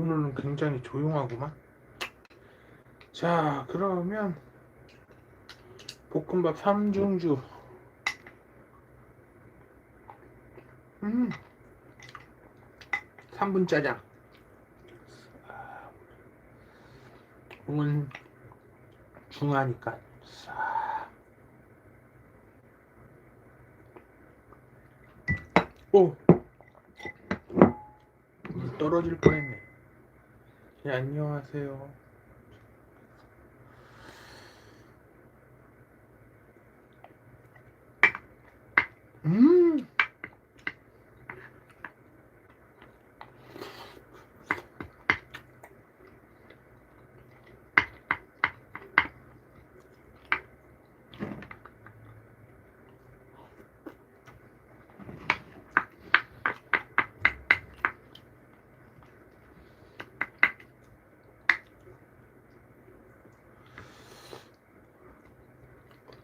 오늘은 굉장히 조용하구만. 자, 그러면 볶음밥 삼중주. 음. 3분 짜장. 아, 오늘 중하니까 싹. 오. 물 떨어질 뻔했네. 네, 안녕하세요. 음.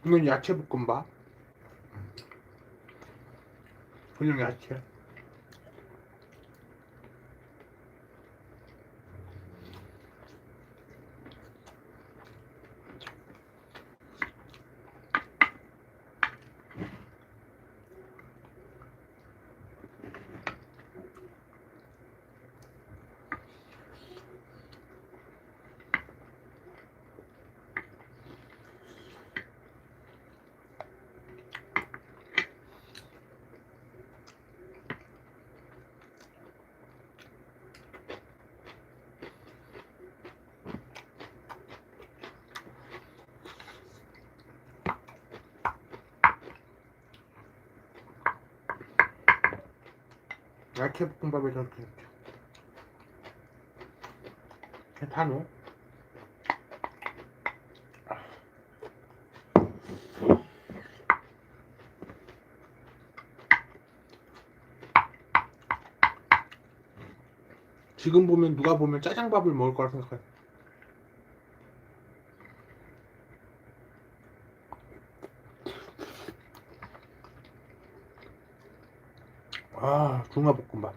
이건 야채 볶음밥. 그냥 야채. 야채 볶음밥에 저렇게 이렇게. 괜찮어? 지금 보면 누가 보면 짜장밥을 먹을 거라 생각해. 아, 중화볶음밥.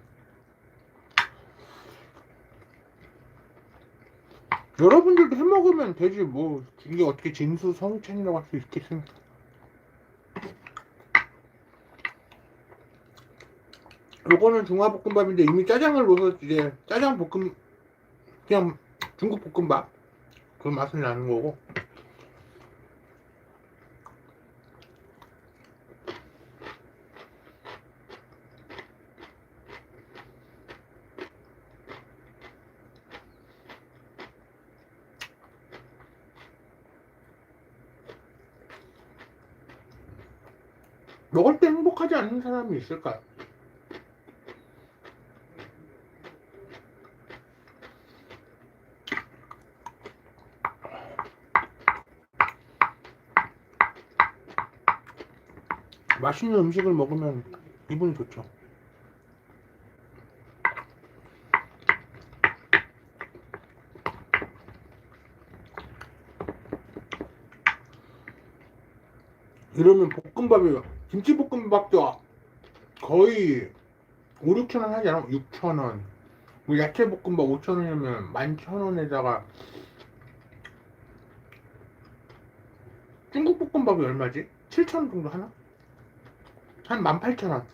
여러분들도 해 먹으면 되지 뭐 이게 어떻게 진수 성찬이라고 할 수 있겠습니까? 요거는 중화볶음밥인데 이미 짜장을 넣어서 이제 짜장 볶음 그냥 중국 볶음밥 그 맛을 나는 거고 먹을 때 사람이 있을까요? 맛있는 음식을 먹으면 기분이 좋죠. 이러면 볶음밥이 김치볶음밥도 거의 5, 6천 원 하지 않아? 6천 원. 뭐 야채 볶음밥 5천 원이면 11,000원에다가 중국 볶음밥이 얼마지? 7천 원 정도 하나? 한 18,000원.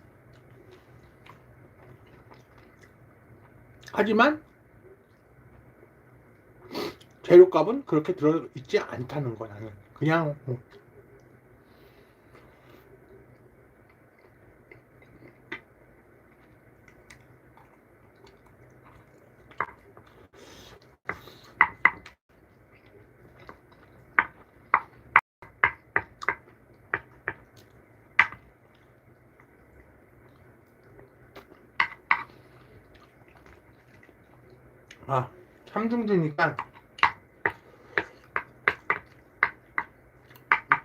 하지만 재료값은 그렇게 들어있지 않다는 거 나는 그냥 뭐 아, 삼중주니까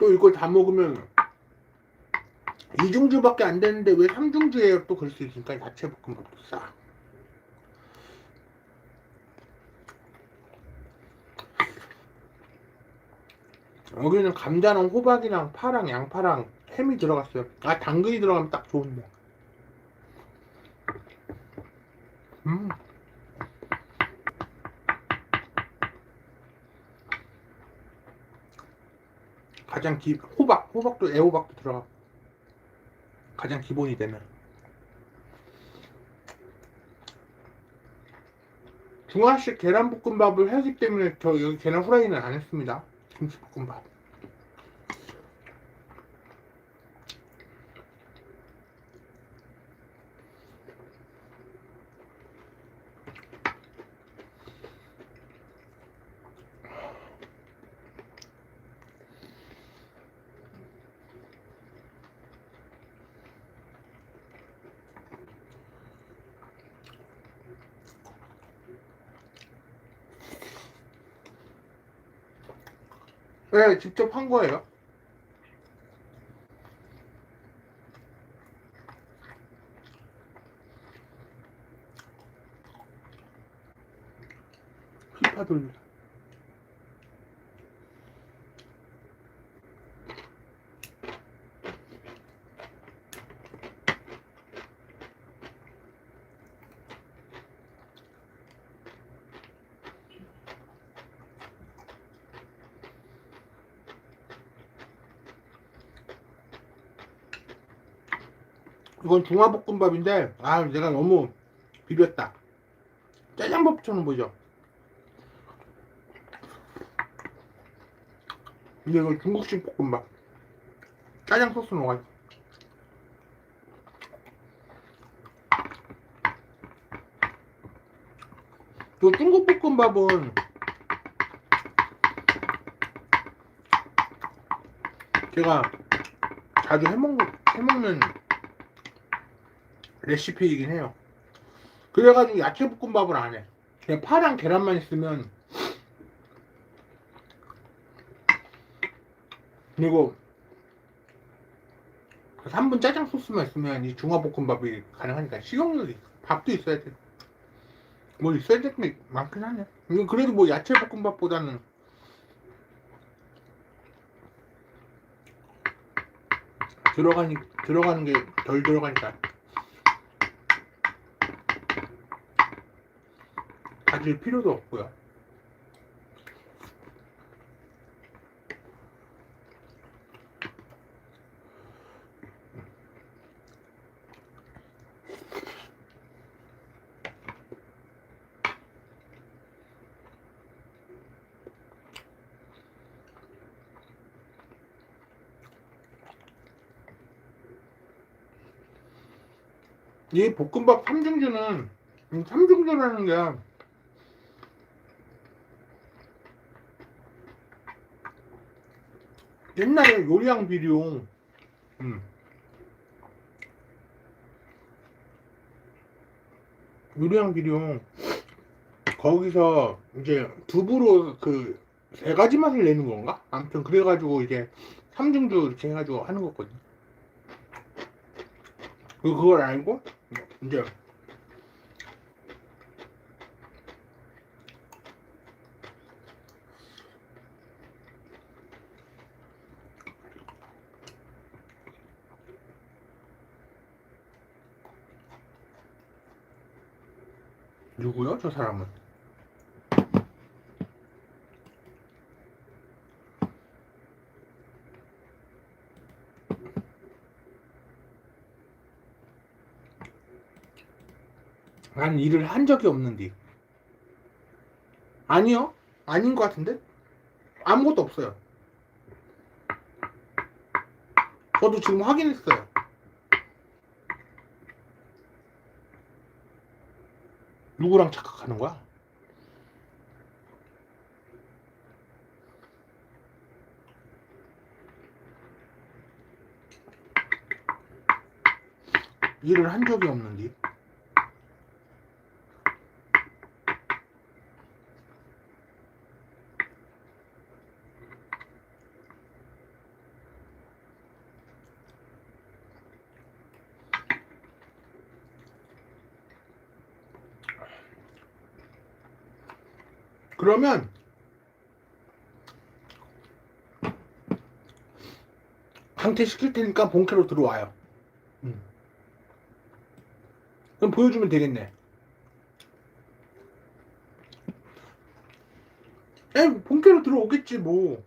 또 이걸 다 먹으면 이중주밖에 안 되는데 왜 삼중주예요? 또 그럴 수 있으니까 야채 볶음밥도 싸. 여기는 감자랑 호박이랑 파랑 양파랑 햄이 들어갔어요. 아 당근이 들어가면 딱 좋은데. 음. 가장 기 호박 호박도 애호박도 들어가. 가장 기본이 되는 중화식 계란볶음밥을 하기 때문에 저 여기 계란 후라이는 안 했습니다. 김치볶음밥 네 직접 한 거예요 피파 돌려 이건 중화볶음밥인데 아 내가 너무 비볐다. 짜장밥처럼 보죠? 근데 이건 중국식 볶음밥. 짜장 소스 넣어가지고 이 중국 볶음밥은 제가 자주 해먹는, 해먹는 레시피이긴 해요. 그래가지고 야채 볶음밥을 안 해. 그냥 파랑 계란만 있으면 그리고 3분 짜장 소스만 있으면 이 중화볶음밥이 가능하니까 식용유도 있- 밥도 있어야 돼. 뭐 있어야 될 게 많긴 하네. 그래도 뭐 야채 볶음밥보다는 들어가니 들어가는 게 덜 들어가니까 가질 필요도 없고요. 이 볶음밥 삼중주는 삼중주라는 게 옛날에 요리왕 비룡 음. 요리왕 비룡 거기서 이제 두부로 그 세 가지 맛을 내는 건가? 아무튼 그래가지고 이제 삼중주 이렇게 해가지고 하는 거거든. 그- 그걸 알고 이제 누구요? 저 사람은? 난 일을 한 적이 없는데. 아니요. 아닌 것 같은데? 아무것도 없어요. 저도 지금 확인했어요. 누구랑 착각하는 거야? 일을 한 적이 없는데. 그러면 강퇴 시킬 테니까 본캐로 들어와요. 음. 그럼 보여주면 되겠네. 에 본캐로 들어오겠지 뭐.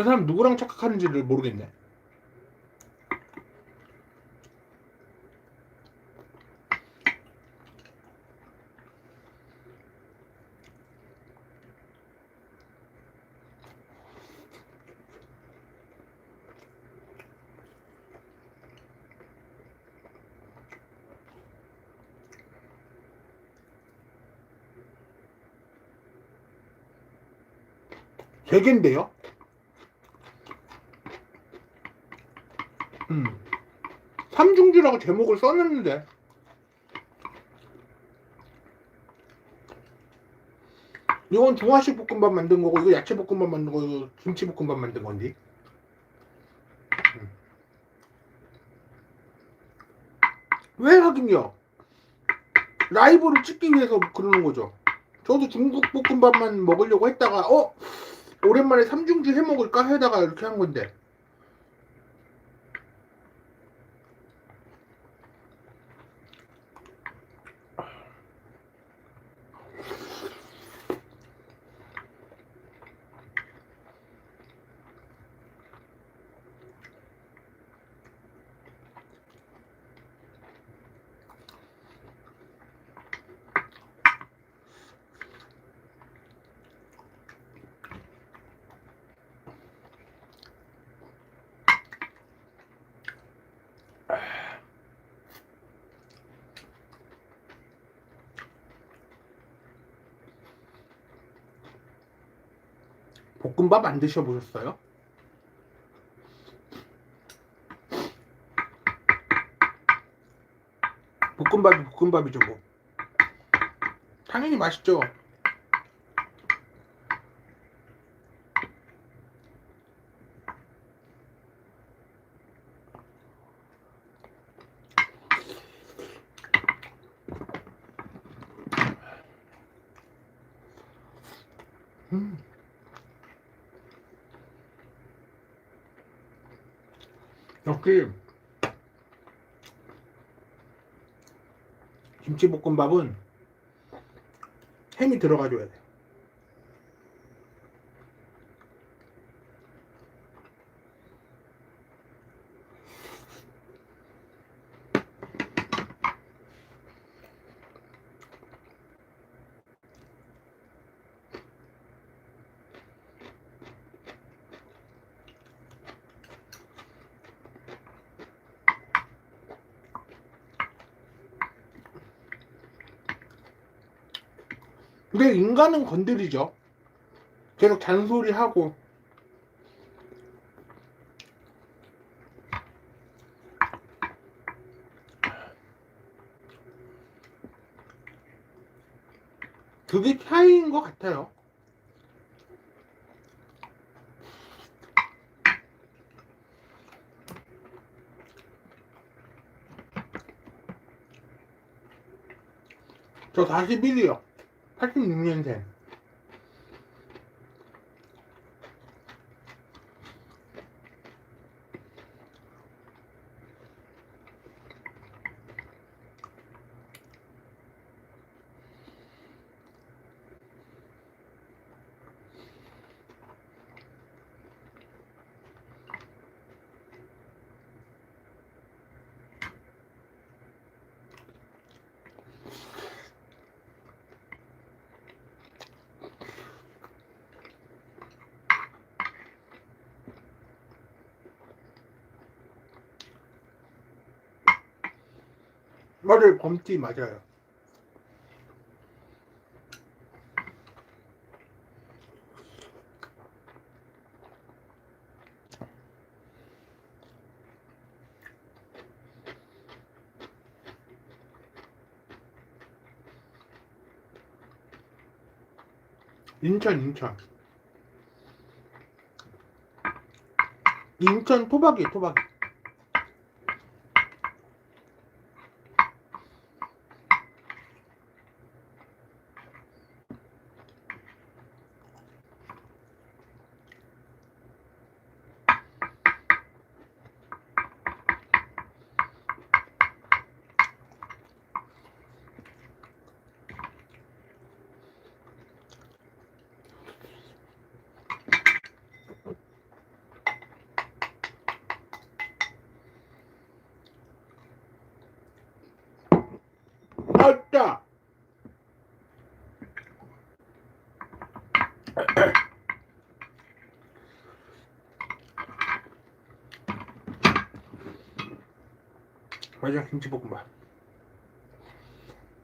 저 사람 누구랑 착각하는지를 모르겠네. 세 개인데요? 음. 삼중주라고 제목을 써놨는데. 이건 중화식 볶음밥 만든 거고, 이거 야채 볶음밥 만든 거, 이거 김치 볶음밥 만든 건데. 음. 왜 하긴요? 라이브를 찍기 위해서 그러는 거죠. 저도 중국 볶음밥만 먹으려고 했다가, 어? 오랜만에 삼중주 해 먹을까? 하다가 이렇게 한 건데. 볶음밥 안 드셔보셨어요? 볶음밥이 볶음밥이죠 뭐 당연히 맛있죠 음. 역시 김치볶음밥은 햄이 들어가줘야 돼. 인간은 건드리죠. 계속 잔소리하고 그게 차이인 것 같아요. 저 41이요. 86년생. 맞아요. 범띠 맞아요. 인천 인천 인천 토박이 토박이 맞다 맞아 김치볶음밥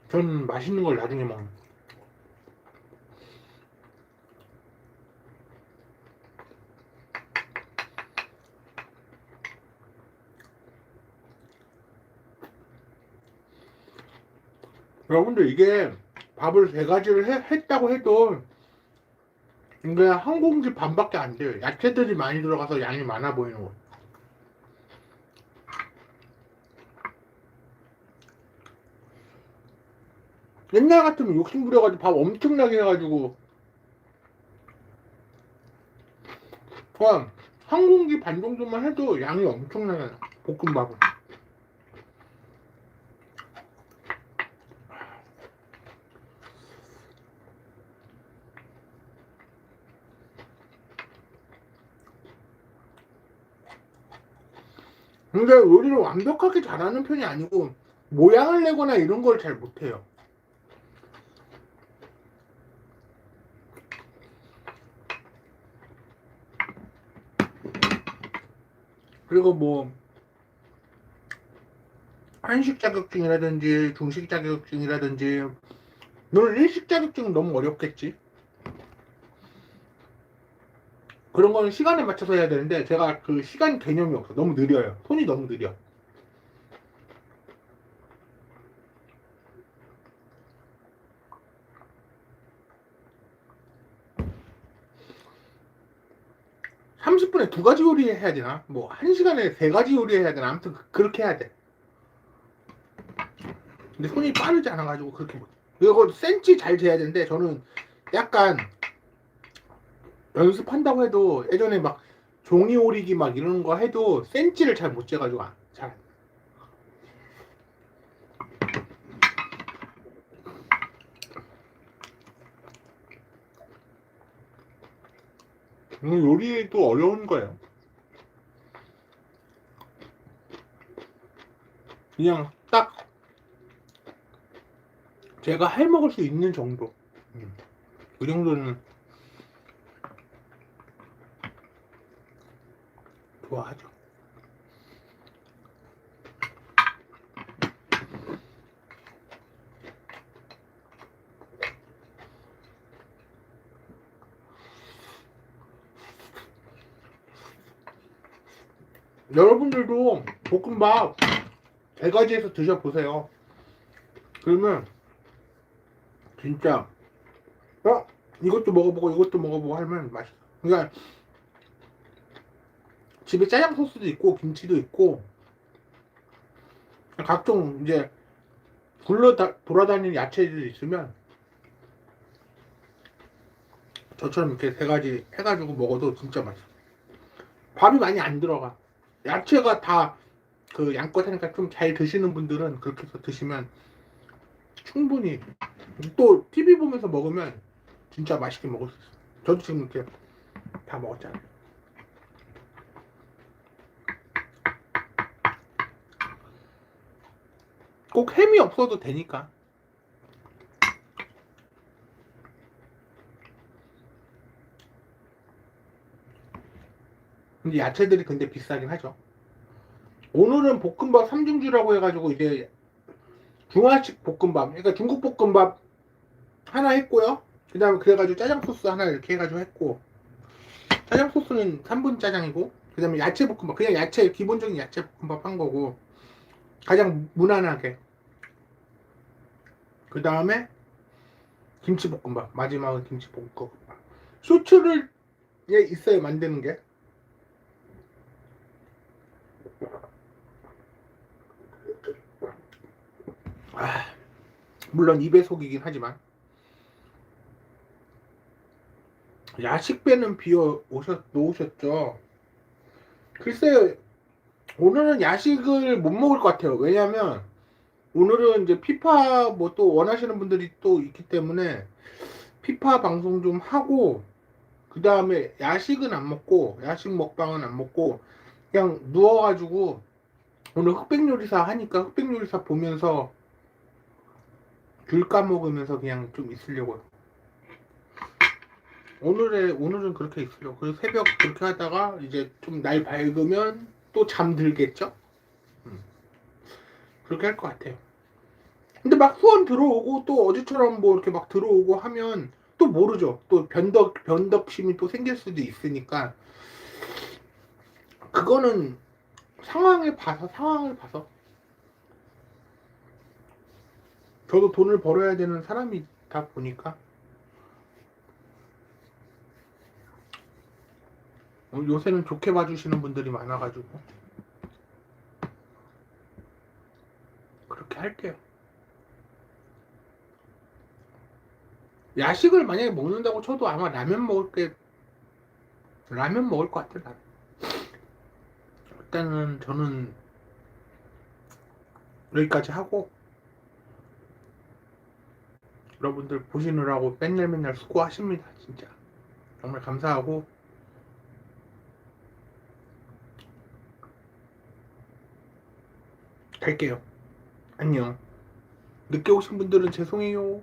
전 맛있는 걸 나중에 먹는 여러분들 이게 밥을 세 가지를 해- 했다고 해도 이게 한 공기 반밖에 안 돼요. 야채들이 많이 들어가서 양이 많아 보이는 거. 옛날 같으면 욕심 부려가지고 밥 엄청나게 해가지고 그냥 한 공기 반 정도만 해도 양이 엄청나게 나 볶음밥은. 근데 요리를 완벽하게 잘하는 편이 아니고 모양을 내거나 이런 걸 잘 못해요. 그리고 뭐 한식 자격증이라든지 중식 자격증이라든지 너는 일식 자격증은 너무 어렵겠지. 그런 거는 시간에 맞춰서 해야 되는데 제가 그 시간 개념이 없어. 너무 느려요. 손이 너무 느려. 삼십 분에 두 가지 요리 해야 되나? 뭐한 시간에 세 가지 요리 해야 되나? 아무튼 그- 그렇게 해야 돼. 근데 손이 빠르지 않아가지고 그렇게 못. 이거 센치 잘 재야 되는데 저는 약간 연습한다고 해도 예전에 막 종이 오리기 막 이런 거 해도 센치를 잘 못 재가지고. 안- 음, 요리도 어려운 거예요. 그냥 딱 제가 해 먹을 수 있는 정도. 음. 그 정도는 좋아하죠. 여러분들도 볶음밥 세 가지에서 드셔보세요. 그러면 진짜 어 이것도 먹어보고 이것도 먹어보고 하면 맛있어. 그러니까 집에 짜장 소스도 있고 김치도 있고 각종 이제 굴러 돌아다니는 야채들이 있으면 저처럼 이렇게 세 가지 해가지고 먹어도 진짜 맛있어. 밥이 많이 안 들어가. 야채가 다 그 양껏 하니까 좀 잘 드시는 분들은 그렇게 해서 드시면 충분히 또 TV 보면서 먹으면 진짜 맛있게 먹을 수 있어. 저도 지금 이렇게 다 먹었잖아요. 꼭 햄이 없어도 되니까. 근데 야채들이 근데 비싸긴 하죠. 오늘은 볶음밥 삼중주라고 해가지고 이제 중화식 볶음밥, 그러니까 중국 볶음밥 하나 했고요. 그 다음에 그래가지고 짜장 소스 하나 이렇게 해가지고 했고 짜장 소스는 3분 짜장이고 그 다음에 야채 볶음밥 그냥 야채 기본적인 야채 볶음밥 한 거고 가장 무난하게. 그 다음에 김치볶음밥 마지막은 김치볶음밥. 쇼츠를 예 있어요 만드는 게 아, 물론 입에 속이긴 하지만. 야식배는 비어 오셨 놓으셨죠? 글쎄요 오늘은 야식을 못 먹을 것 같아요. 왜냐면 오늘은 이제 피파 뭐 또 원하시는 분들이 또 있기 때문에 피파 방송 좀 하고 그 다음에 야식은 안 먹고 야식 먹방은 안 먹고 그냥 누워가지고 오늘 흑백 요리사 하니까 흑백 요리사 보면서 귤 까먹으면서 그냥 좀 있으려고요. 오늘의 오늘은 그렇게 있으려고. 그래서 새벽 그렇게 하다가 이제 좀 날 밝으면 또 잠들겠죠. 음. 그렇게 할 것 같아요. 근데 막 후원 들어오고 또 어제처럼 뭐 이렇게 막 들어오고 하면 또 모르죠. 또 변덕 변덕심이 또 생길 수도 있으니까 그거는 상황을 봐서 상황을 봐서 저도 돈을 벌어야 되는 사람이다 보니까 어, 요새는 좋게 봐주시는 분들이 많아가지고 그렇게 할게요. 야식을 만약에 먹는다고 쳐도 아마 라면 먹을 게 라면 먹을 것 같아. 나. 일단은 저는 여기까지 하고 여러분들 보시느라고 맨날 맨날 수고하십니다. 진짜 정말 감사하고 갈게요. 안녕. 늦게 오신 분들은 죄송해요.